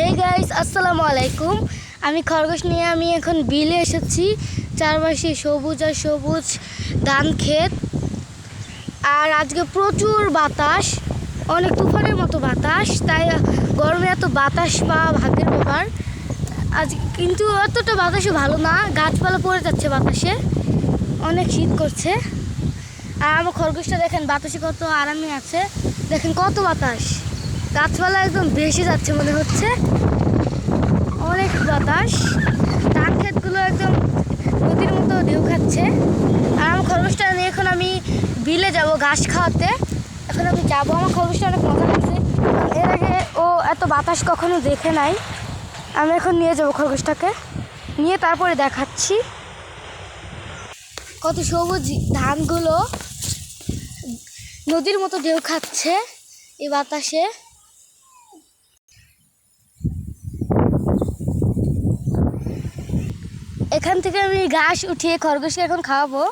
Hey guys আসসালামু আলাইকুম। আমি খরগোশ নিয়ে আমি এখন বিলে এসেছি। চারপাশে সবুজ আর সবুজ ধান ক্ষেত। আর আজকে প্রচুর বাতাস, অনেক তুফানের মতো বাতাস, তাই গরমে এত বাতাস পাওয়া ভাগ্যের ব্যাপার। আজ কিন্তু অতটা বাতাসও ভালো না, গাছপালা পড়ে যাচ্ছে বাতাসে। অনেক শীত করছে। আর আমার খরগোশটা দেখেন, বাতাসে কত আরামে আছে। দেখেন কত বাতাস। গাছপালা একদম ভেসে যাচ্ছে মনে হচ্ছে। অনেক বাতাস। ধান ক্ষেতগুলো একদম নদীর মতো ঢেউ খাচ্ছে। আর আমার খরগোশটা নিয়ে এখন আমি বিলে যাব ঘাস খাওয়াতে। এখন আমি যাব। আমার খরগোশটা অনেক মজা লাগছে। এর আগে ও এত বাতাস কখনো দেখে নাই। আমি এখন নিয়ে যাব খরগোশটাকে। নিয়ে তারপরে দেখাচ্ছি। কত সবুজ ধানগুলো। নদীর মতো ঢেউ খাচ্ছে এই বাতাসে। এখান থেকে আমি ঘাস উঠিয়ে খরগোশকে এখন খাওয়াবো।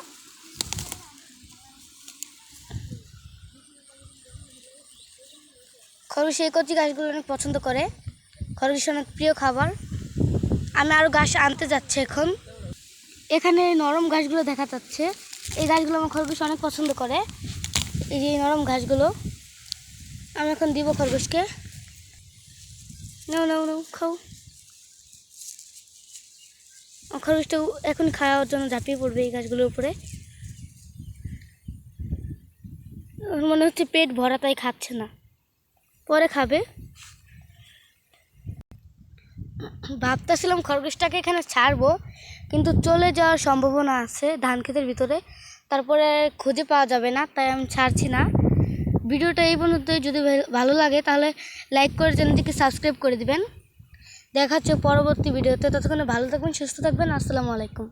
খরগোশ এই কচি ঘাসগুলো অনেক পছন্দ করে। খরগোশ অনেক প্রিয় খাবার। আমি আরও ঘাস আনতে যাচ্ছি এখন। এখানে নরম ঘাসগুলো দেখা যাচ্ছে। এই ঘাসগুলো আমার খরগোশ অনেক পছন্দ করে। এই যে নরম ঘাসগুলো। আমি এখন দিব খরগোশকে। নাও নাও নাও, খাও। আমার খরগোশটা এখন খাওয়ার জন্য ঝাঁপিয়ে পড়বে এই গাছগুলোর উপরে। মনে হচ্ছে পেট ভরা, তাই খাচ্ছে না। পরে খাবে। ভাবতেছিলাম খরগোশটাকে এখানে ছাড়বো, কিন্তু চলে যাওয়ার সম্ভাবনা আছে ধান ক্ষেতের ভিতরে। তারপরে খুঁজে পাওয়া যাবে না, তাই আমি ছাড়ছি না। ভিডিওটা এই পর্যন্তই। যদি ভালো লাগে তাহলে লাইক করে চ্যানেলটিকে সাবস্ক্রাইব করে দিবেন। দেখা হচ্ছে পরবর্তী ভিডিওতে। ততক্ষণে ভালো থাকবেন সুস্থ থাকবেন। আসসালামু আলাইকুম।